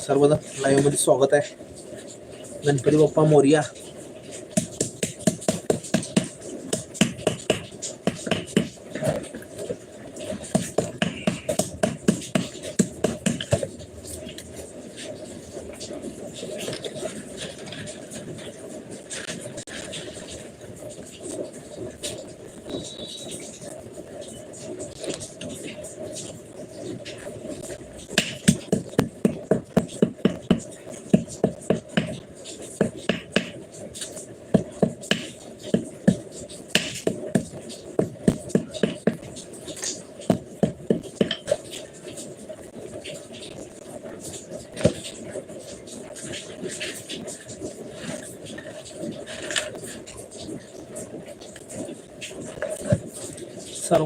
या सर्वजण लाईव्हमध्ये स्वागत आहे. गणपती बाप्पा मोर्या.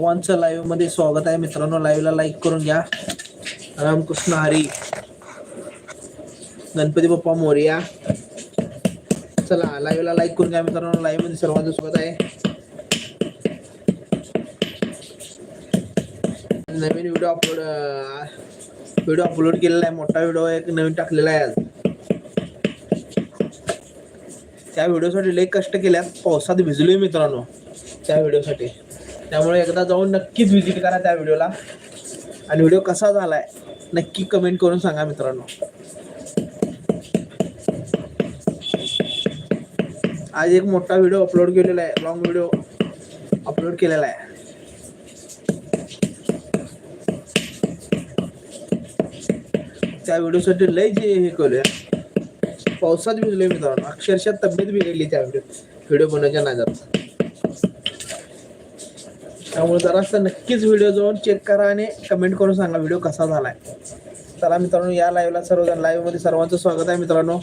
सर्वांचं लाईव्हमध्ये स्वागत आहे. मित्रांनो लाईव्हला लाईक करून घ्या. रामकृष्ण हरी. गणपती बाप्पा मोर्या. चला लाईव्हला लाईक करून घ्या मित्रांनो. लाईव्हमध्ये सर्वांचं स्वागत आहे. नवीन व्हिडिओ अपलोड व्हिडिओ अपलोड केलेला आहे. मोठा व्हिडिओ एक नवीन टाकलेला आहे आज. त्या व्हिडिओसाठी लई कष्ट केल्यात. पावसात भिजलोय मित्रांनो. त्या व्हिडिओसाठी त्यामुळे एकदा जाऊन नक्कीच व्हिजिट करा त्या व्हिडिओला आणि व्हिडिओ कसा झालाय नक्की कमेंट करून सांगा मित्रांनो. आज एक मोठा व्हिडिओ अपलोड केलेला आहे लॉंग व्हिडिओ अपलोड केलेला आहे. त्या व्हिडिओसाठी लय जे हे करूया पावसात भिजलोय मित्रांनो. अक्षरशः तब्येत बिघडली त्या व्हिडिओ व्हिडिओ बनवायच्या नादात. त्यामुळे जरासं नक्कीच व्हिडिओ जाऊन चेक करा आणि कमेंट करून सांगा व्हिडिओ कसा झालाय. चला मित्रांनो या लाईव्हला सर्वजण लाईव्हमध्ये सर्वांचं स्वागत आहे मित्रांनो.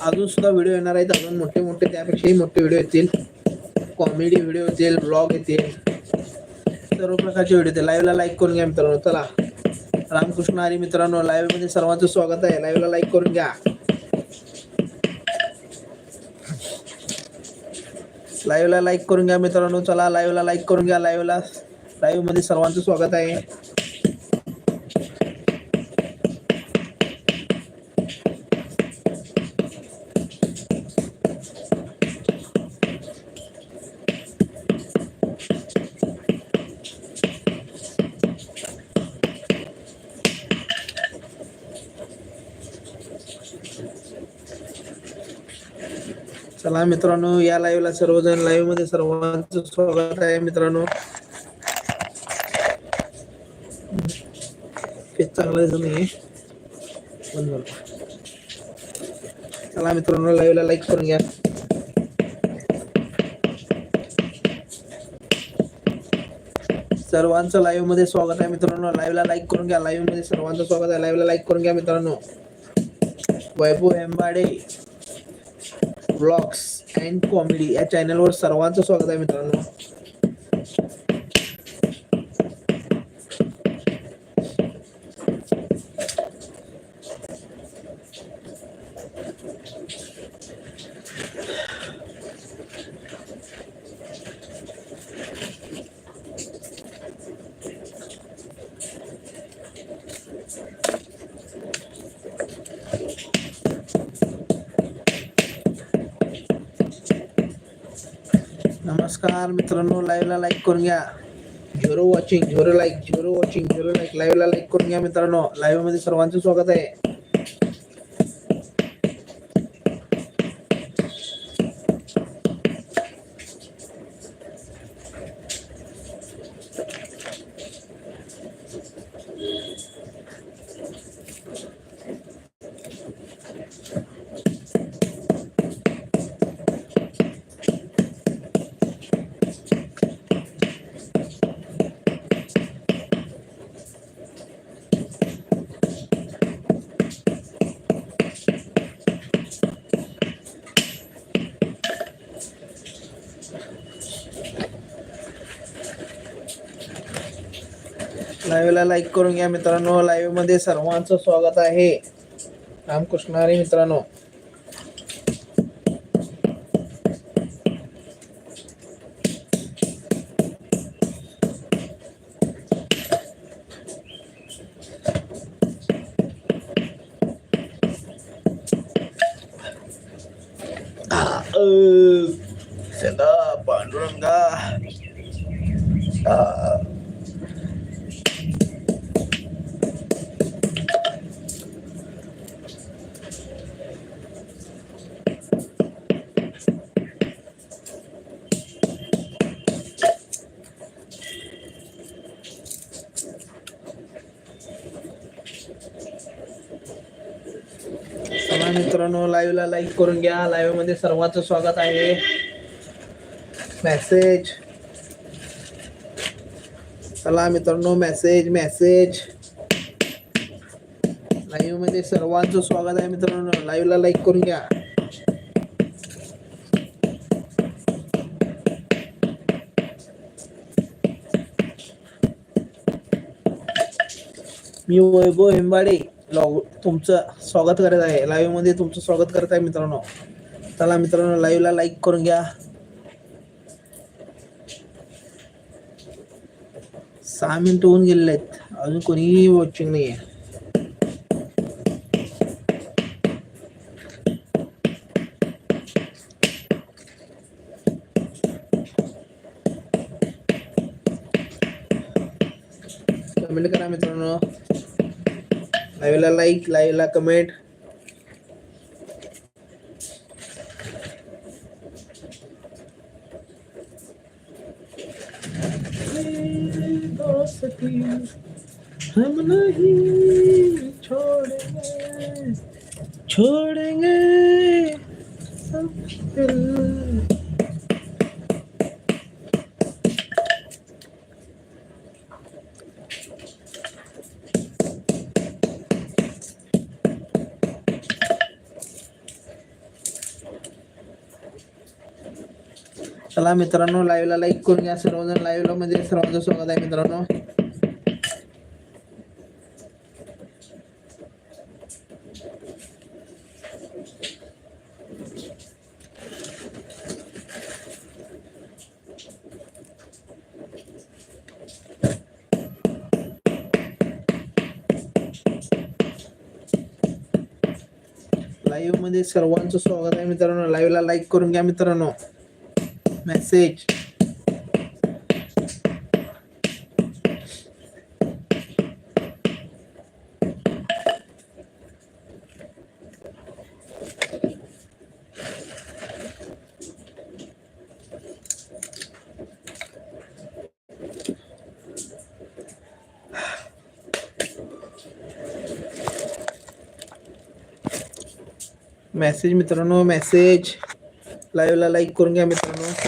अजून सुद्धा व्हिडिओ येणार आहेत. अजून मोठे मोठे त्यापेक्षाही मोठे व्हिडिओ येतील. कॉमेडी व्हिडिओ येतील ब्लॉग येतील. सर्व प्रकारचे व्हिडिओ येतील. लाईव्हला लाईक करून घ्या मित्रांनो. चला. रामकृष्ण हरी मित्रांनो लाईव्हमध्ये सर्वांचं स्वागत आहे. लाईव्हला लाईक करून घ्या. लाईव्हला लाईक करून घ्या मित्रांनो. चला लाईव्हला लाईक करून घ्या. लाईव्हला लाईव्हमध्ये सर्वांचं स्वागत आहे. चला मित्रांनो या लाईव्हला सर्वजण लाईव्हमध्ये सर्वांचं स्वागत आहे मित्रांनो. चांगलं दिसत नाही चला मित्रांनो लाईव्हला लाईक करून घ्या. सर्वांचं लाईव्हमध्ये स्वागत आहे मित्रांनो. लाईव्हला लाईक करून घ्या. लाईव्हमध्ये सर्वांचं स्वागत आहे. लाईव्हला लाईक करून घ्या मित्रांनो. Vaibhav Hembade vlogs and comedy या चॅनलवर सर्वांचं स्वागत आहे मित्रांनो. नमस्कार मित्रांनो लाईव्हला लाईक करून घ्या. Zero watching zero like zero watching zero like लाईव्हला लाईक करून घ्या मित्रांनो. लाईव्हमध्ये सर्वांचं स्वागत आहे. लाईव्हला लाईक करून घ्या मित्रांनो. लाईव्हमध्ये सर्वांचं स्वागत आहे. रामकृष्ण हरी मित्रांनो. मित्रांनो लाईव्हला लाईक करून घ्या. लाईव्हमध्ये सर्वांचं स्वागत आहे. मेसेज चला मित्रांनो मेसेज मेसेज लाईव्हमध्ये सर्वांचं स्वागत आहे मित्रांनो. लाईव्हला लाईक करून घ्या. मी वैभव हिंबाडे. लॉग तुमचं स्वागत करत आहे. लाईव्हमध्ये तुमचं स्वागत करत आहे मित्रांनो. चला मित्रांनो लाईव्हला लाईक करून घ्या. सहा मिनिट होऊन गेलेले आहेत. अजून कोणीही वॉचिंग नाही आहे कमेंट करा मित्रांनो लाईव्हला लाईक लाईव्हला कमेंट हम नहीं छोड़ेंगे छोड़ेंगे सब दिल। चला मित्रांनो लाईव्हला लाईक करून घ्या सर्वजण लाईव्हला म्हणजे मध्ये सर्वांचं स्वागत आहे मित्रांनो. लाईव्हमध्ये सर्वांचं स्वागत आहे मित्रांनो. लाईव्हला लाईक करून घ्या मित्रांनो. Message. मेसेज मित्रांनो मेसेज लाईव्हला लाईक करून घ्या मित्रांनो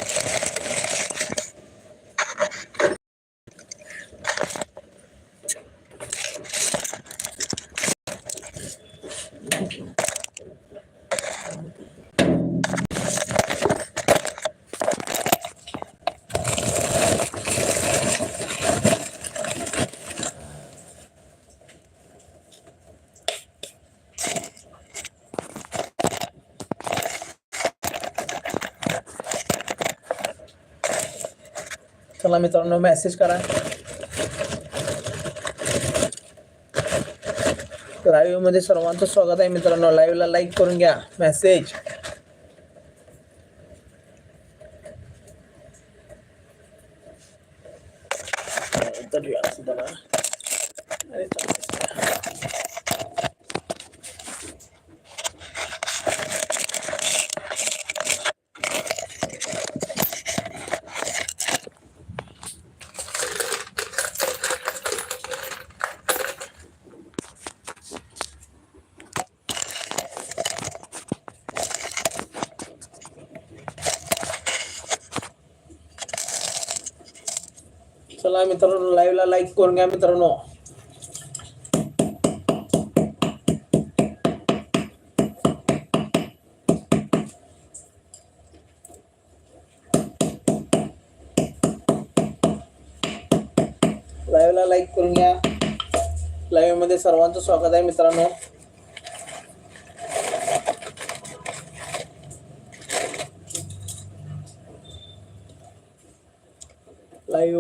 चला मित्रांनो मेसेज करा. लाईव्हमध्ये सर्वांचं स्वागत आहे मित्रांनो. लाईव्हला लाईक करून घ्या. मेसेज चला मित्रांनो लाईक करून घ्या मित्रांनो. लाईव्हला लाईक करून घ्या. लाईव्हमध्ये सर्वांचं स्वागत आहे मित्रांनो.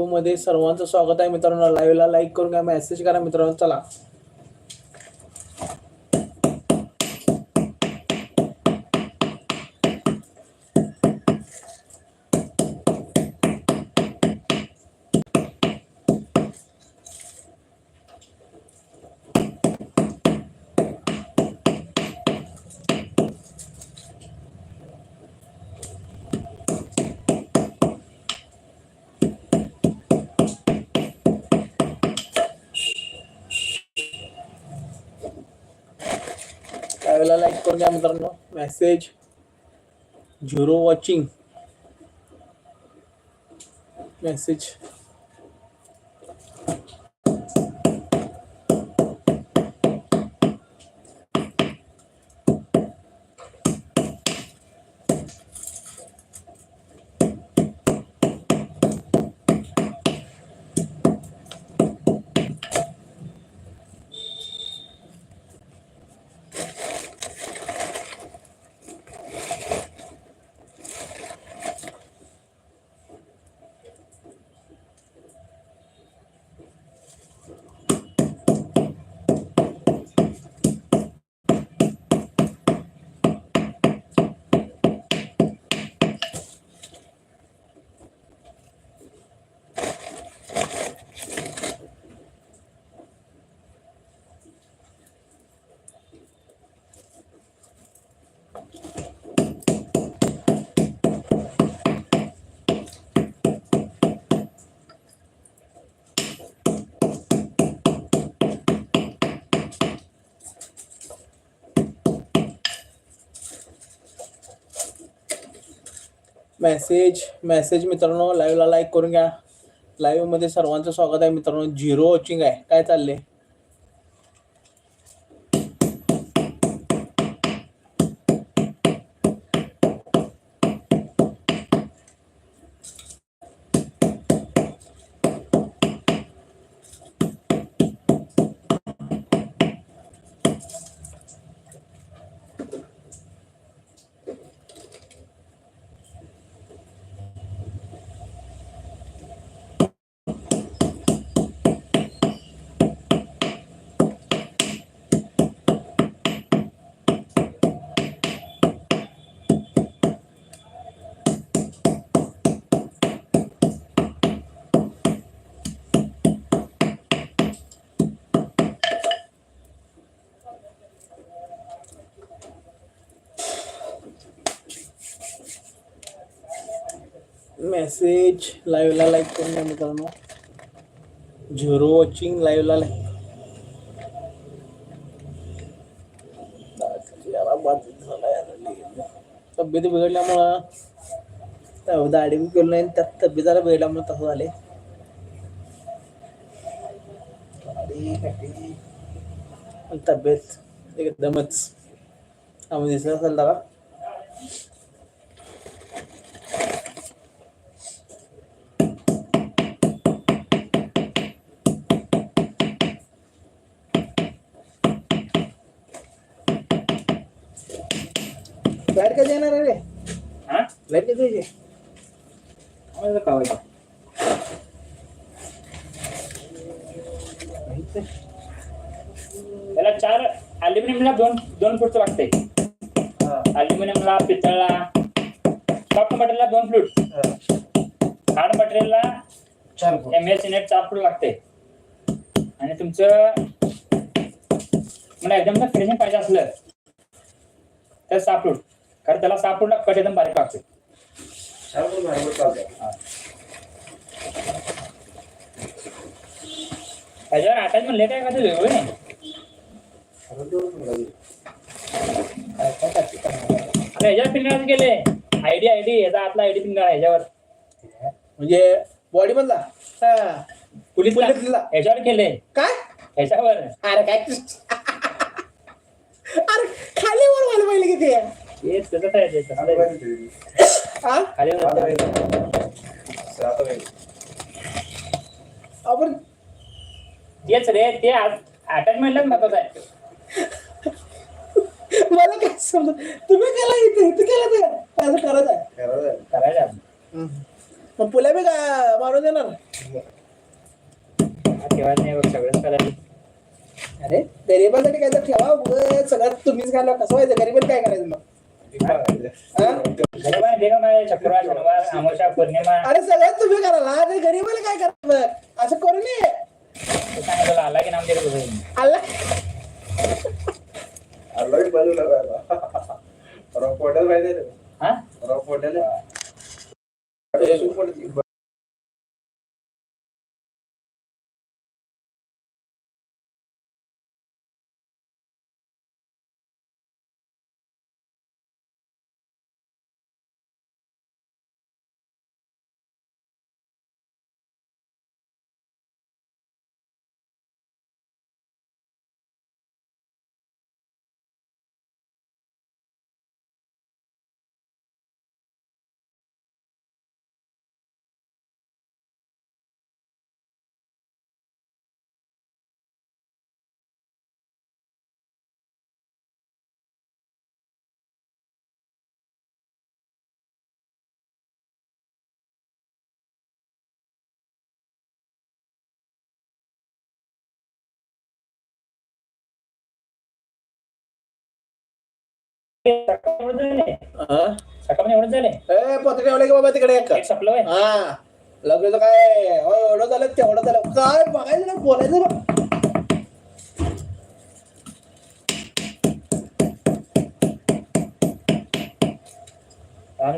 लाईव्हमध्ये सर्वांचं स्वागत आहे मित्रांनो. लाईव्हला लाईक करून घ्या मेसेज करा मित्रांनो. चला. लाईक करून घ्या मित्रांनो message zero watching message message message मित्रांनो लाईव्हला लाईक करून घ्या. लाईव्हमध्ये सर्वांचं स्वागत आहे मित्रांनो. झिरो वॉचिंग आहे. काय चाललंय? मेसेज लाईव्हला लाईक करून द्या मित्रांनो. झिरो वॉचिंग लाईव्हला लाईक. तब्येत बिघडल्यामुळं दाढी बी केलं नाही त्यात तब्येत जरा बिघडल्यामुळे तसं झाले तब्येत एकदमच. आम्ही दिसलं असेल दादा लाइट कधी येणार आहे रे हा लाइट कधी यायची आम्हाला कळवायचं माहीत नाही. त्याला चार अल्युमिनियमला दोन दोन फूटचं लागतंय हा, अल्युमिनियमला पितळला सॉफ्ट मटेरियलला दोन फ्लूट. हार्ड मटेरियलला चार. एम एस नेट चार फूट लागते आणि तुमचं मला एकदम फिनिशिंग पाहिजे असलं तर सहा फूट कारण त्याला सहा फूटला कट एकदम बारीक लागते चार फूट बरोबर चालतंय. त्याच्यावर अटॅचमेंट लेट आहे का ते वेगळं नाही? आता दोन फूट लागेल. काय-. आता ह्याच्यावर गेले आयडी आयडी याचा आतला आयडी पिन काढा ह्याच्यावर. म्हणजे बॉडी मधला? हा. पोलीस. ह्याच्यावर केले काय? ह्याच्यावर. अरे काय अरे खाली वर व्हायला पाहिजे किती? हे त्याचं काय हा? खाली. आपण तेच रे ते अटॅचमेंटलाच महत्वाचं आहे मला काय समजत तुम्ही केला इथे इथे केलं ते? असं करत आहे. करायचं. मग पुल्या बी का मारून देणार? ठेवायचं नाही बघ, सगळंच करायचं. अरे गरिबासाठी काय तर ठेवा सगळ्यात तुम्हीच घालवा. कसं व्हायचं? गरिबाला काय करायचं मग? ठीक आहे. हा? गरीबाने बेगा काय शुक्रवार शनिवार अमावस्या पौर्णिमा अरे सगळ्यात तुम्ही करायला ते गरिबाला काय करायचं असं करू नये ते सांगा तुला आला की नाम दे बघ आला अलर्ट बनवलं पाहिजे. परवा पोटाला पाहिजे रे. हा परवा एवढं झाले हा? ए ठेवलं की बाबा तिकडे एक? संपलं? हा. काय? हो एवढं झालं तेवढं झालं. काय बघायचं ना बोलायचं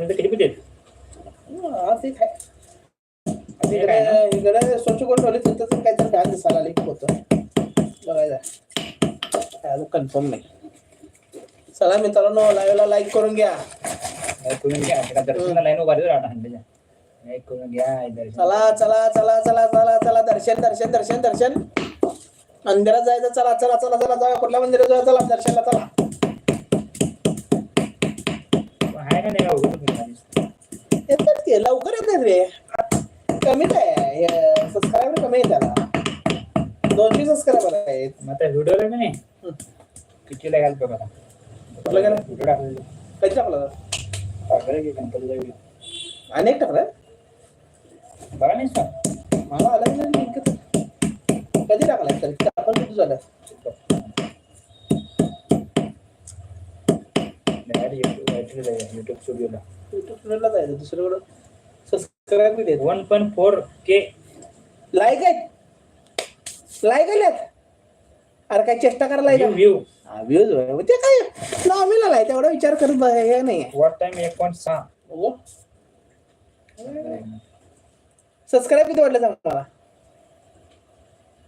किती पिते हा, इकडे स्वच्छ करून ठेवले तिथं तर काहीतरी डाग दिसायला होतं. बघायचं. अजून कन्फर्म नाही. चला मित्रांनो लाईव्हला लाईक करून घ्या. लाईक करून घ्या. दर्शनाला लाईन उभारी राहणार लाईक करून घ्या. दर्शन चला चला चला चला चला चला दर्शन दर्शन दर्शन दर्शन. मंदिरात जायचं चला चला चला चला जाऊया. कुठल्या मंदिरात जाऊया? चला दर्शनला चला. आहे का नाही? येतात ते लवकर येत नाहीत रे कमीच आहे सबस्क्रायबर कमी आहे त्याला. दोनशे सबस्क्रायबर आहेत. मग आता व्हिडिओ का नाही? हम्म. किती लागाल बघा. कधी टाकलं की गणपतीचा व्हिडिओ. अनेक टाकलं? बघा नाहीस का? मला आलं नाही. कधी टाकलाय तरी. आपण किती झालं. युट्यूब स्टुडिओला युट्यूब जायचं दुसरीकडं. सबस्क्राईब किती one point four K like आहेत. लाईक आल्यात अरे काय चेष्टा करायला? व्ह्यू व्ह्यूज ते काय? नॉमिनल आहे तेवढा विचार करत हे नाही. वॉट टाइम एक पॉईंट सहा? सबस्क्राईब किती वाटलं सांग मला?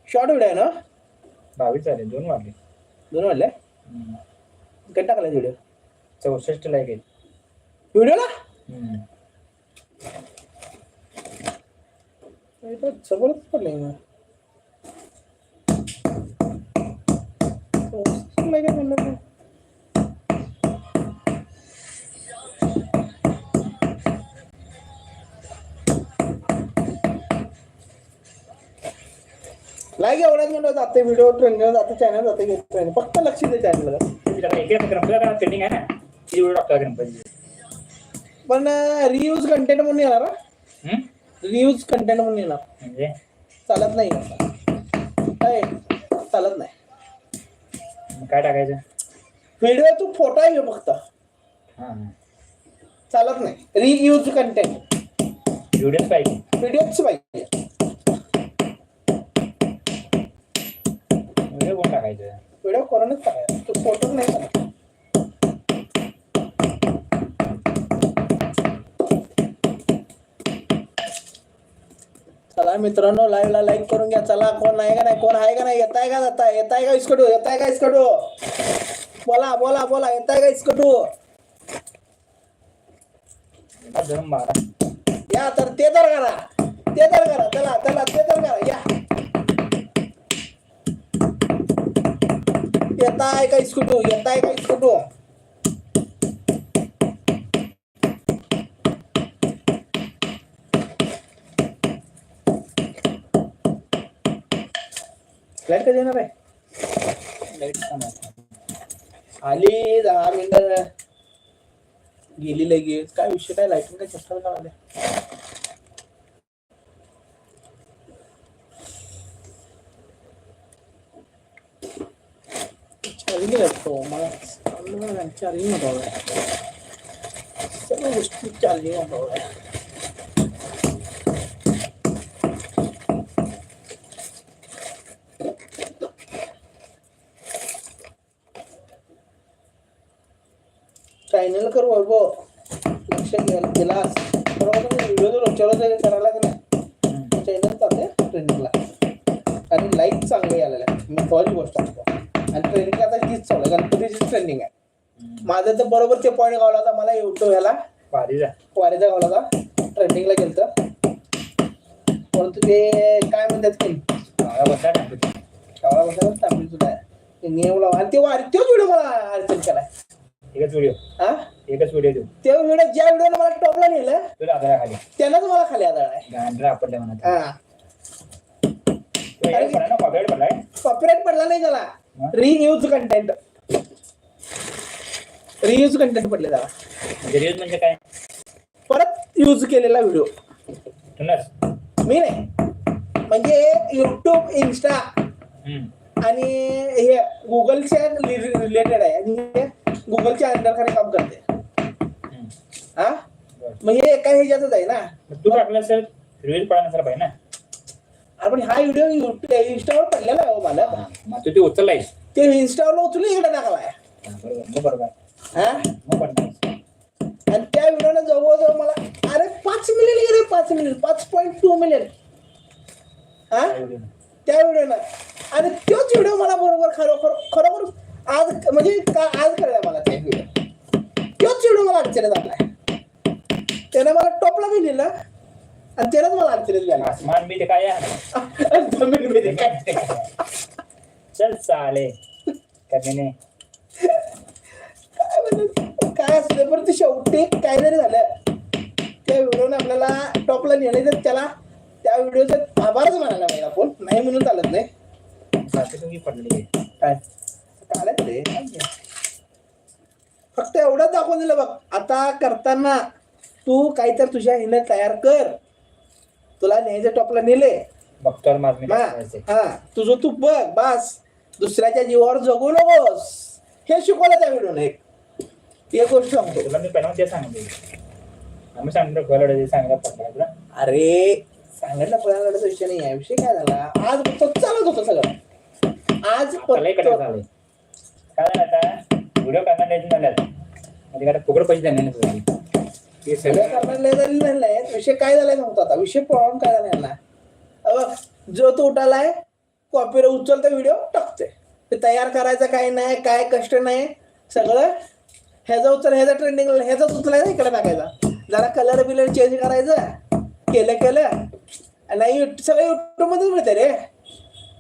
शॉर्ट व्हिडिओ आहे ना? बावीस झाले दोन वाढले. दोन वाटले हम्म. कधी टाकलाय व्हिडिओ चौसष्ट लाईक आहेत. व्हिडिओला. सगळंच पडलंय मग चांगलं म्हणलं तर. लाईक एवढ्याच म्हणलं जाते व्हिडिओ ट्रेंडिंग जाते चॅनल जाते ट्रेंड फक्त लक्ष दे चॅनलला ट्रेंडिंग आहे ना पण रियूज कंटेंट म्हणून येणार? रियूज कंटेंट म्हणून येणार. म्हणजे? चालत नाही. काय चालत नाही. मग काय टाकायचं? व्हिडिओ तू फोटो आहे फक्त? हा चालत नाही. रियूज कंटेंट व्हिडिओच पाहिजे. व्हिडिओच पाहिजे. व्हिडिओ कोण टाकायचं? व्हिडिओ करूनच टाकायचा. तू फोटो नाही चालत चला मित्रांनो live ला लाईक करून घ्या. चला कोण आहे का नाही कोण आहे का नाही येताय का जाताय? येताय का इस्कडू? येताय का इसकडू? बोला बोला बोला येताय का इसकडू? मारा या तर ते तर करा. ते तर करा. चला चला ते तर करा. या. येताय का स्कूटू येताय का इसकडू? लाइट कधी येणार आहे. लाइट सांगा आली दहा मिनिटं गेली लगेच. काय विषय? काय लाईटिंग काय चक्कर का चार्जिंग लागतो मला चार्जिंग होतो सर्व गोष्टी चार्जिंग होतो चॅनल कर वैभव लक्ष दिलास बरोबर व्हिडिओ जर रोजच्या करायला की नाही चॅनल जाते ट्रेनिंगला आणि लाईक चांगली आलेलं आहे. मी पहिली गोष्ट असतो आणि ट्रेनिंग आता तीच चालू आहे. गणपतीची ट्रेनिंग आहे. माझं तर बरोबर ते पॉईंट गावला होता. मला युट्यूब ह्याला भारीचा वारेचा गावला होता. ट्रेनिंगला गेलतं. परंतु ते काय म्हणतात की? बसला गणपती. गावाला बसायला तांबडी सुद्धा आहे ते नियम लावा आणि ते वारी तोच व्हिडिओ मला अडचण केलाय. एकच व्हिडिओ हा? एकच व्हिडिओ देऊ. ते व्हिडिओ ज्या मला टॉपला नेलं तुला आधारा खाली. त्यानंच मला खाली आदळ आहे. हा. ना कॉपीराइट पडलाय? पडला नाही त्याला? रियूज कंटेंट रियूज कंटेंट पडले त्याला. म्हणजे रील्स म्हणजे काय? परत यूज केलेला व्हिडिओ मी नाही. म्हणजे युट्यूब इन्स्टा. आणि हे गुगलच्या रिलेटेड आहे. गुगलच्या अंडरखाली काम करते. हा. मग हे एका ह्याच्यातच आहे ना. तू टाकलं सर रील पडा नसला पाहिजे ना? अरे पण हा व्हिडिओ इंस्टावर पडलेला आहे हो मला मग तू ते उचललायस. ते इंस्टावर उचलून इकडे टाकलाय बरोबर हा? पडणार आणि त्या व्हिडिओने जवळजवळ मला अरे पाच मिलियन गेले पाच मिलियन पाच पॉईंट टू मिलियन हा? त्या व्हिडिओनं आणि तोच व्हिडिओ मला बरोबर खरोखर खरोखर आज म्हणजे का आज कळलं मला व्हिडिओ तोच व्हिडिओ मला अडचणीत आणलाय. त्याने मला टॉपला बी लिहिलं आणि त्यानंच मला अडचणीत गेला. आसमान मी ते काय आहे? जमीन. चल चाले कमीने काय म्हणतात, काय असलं पण ते शेवटी काय जरी झालं त्या व्हिडिओने आपल्याला टॉपला नेलं तर त्याला त्या व्हिडिओचा आभारच म्हणायला पाहिजे आपण. नाही म्हणून चालत नाही. पडले. काय? रे. फक्त एवढंच दाखवून दिलं बघ. आता करताना तू काहीतरी तुझ्या हिने तयार कर. तुला न्यायच्या टॉपला नेले. बघतो माझ मी हा तुझं तू बघ बस. दुसऱ्याच्या जीवावर जगू नकोस. हे शिकवलं त्या व्हिडिओने एक. एक गोष्ट सांगतो. तुला मी पहिला ते सांगितलं आम्ही सांगितलं खोलडे सांगितलं तुला अरे सांगितलं पळायला विषय नाही आहे. विषय काय झाला? आज चालत होतं सगळं. आज फक्त झालंय काय झालं आता? व्हिडिओ करणार द्यायचे झाल्यात म्हणजे काय फुकट पैसे देणार नाही तुला. हे सगळं सगळं करणार लय झालेलं नाही विषय काय झालाय नव्हता आता? विषय प्रॉब्लेम काय झाला यांना? अबघ, जो तो उठालाय कॉपीवर उचलतो व्हिडिओ टाकते ते तयार करायचं काय नाही काय कष्ट नाही सगळं ह्याचा उचल ह्याचा ट्रेंडिंग ह्याचाच उचलायचा इकडे टाकायचा जरा कलर बिलर चेंज करायचं केलं केलं. नाही सगळं युट्यूबमध्येच मिळते रे.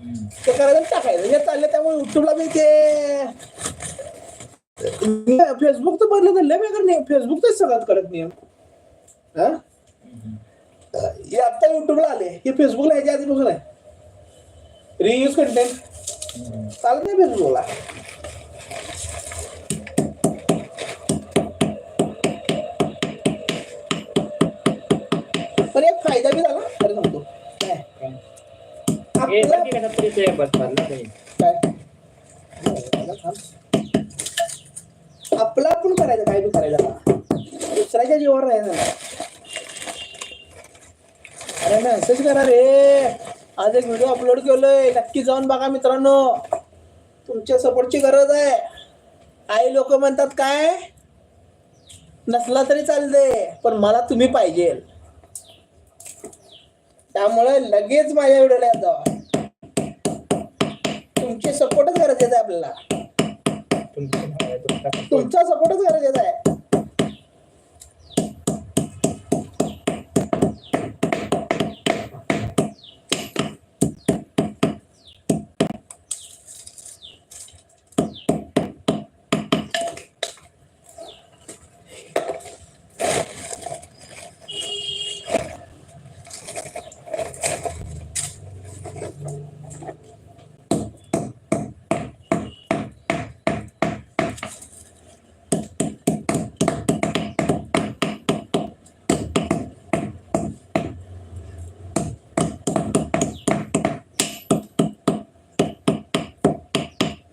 ते करायचं टाकायचं. हे चाललं त्यामुळे युट्यूबला मी ते फेसबुक तर बदलत लय बेकार नाही फेसबुक तर सगळ्यात करत नियम. हा? हे आता युट्यूबला आले. हे फेसबुकला ह्याच्या आधीपासून आहे. रियूज कंटेंट चालत नाही फेसबुकला पण एक फायदा बी झाला. खरं हे आपला पण कसं काय? आपला आपण करायचं? काय बी दुसऱ्याच्या जीवावर नाही ना अरे मेसेज करा रे. आज एक व्हिडिओ अपलोड केलोय. नक्की जाऊन बघा मित्रांनो. तुमच्या सपोर्टची गरज आहे. काही लोक म्हणतात काय? नसला तरी चालते पण मला तुम्ही पाहिजे त्यामुळे लगेच माझ्या व्हिडिओला येत जावा. तुमचे सपोर्टच गरजेचं आहे आपल्याला. तुमचं सपोर्टच गरजेचा आहे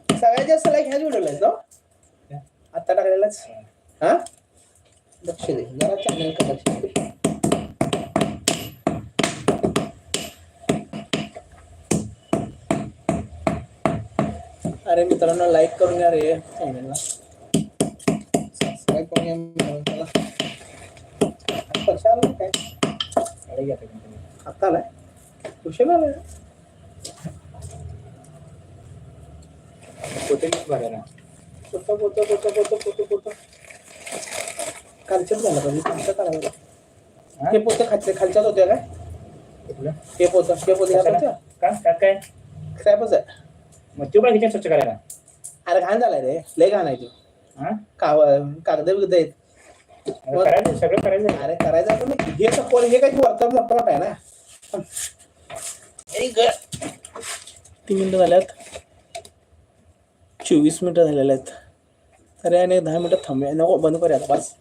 सगळ्यात जास्त लाईक ह्याच व्हिडिओला आहेत ना आता टाकलेलाच हा लक्ष दे जरा चॅनल का लक्ष दे अरे मित्रांनो लाईक करून घ्या रे चॅनलला सबस्क्राईब करून पैसे आला काय अरे घ्या तुम्ही. आता आलाय कुशल आलाय कोथिंबीर भरायला पोतं पोतं पोतं पोतं पोतं पोतं खालच्याच झालं पाहिजे तुमचं करायला हा? पोतं खालच्या खालच्याच होत्या काय कुठलं? हे पोतं हे पोतं ह्या कशाला? पोत्या का त्यात काय क्रॅपच आहे मग तू काय किचन स्वच्छ करायला अरे घाण झालाय रे? लय घाण आहे तो. हा? काव कागद बिगद आहेत. अरे करायचं सगळं करायचं अरे करायचं आपण हे कोण हे काही वरता मोठा आहे ना? तीन मिनिटं झाल्यात? चोवीस मिनिटं झालेले आहेत. तरी आणि दहा मिनिटं थांबूया. नको बंद करूया आता बस.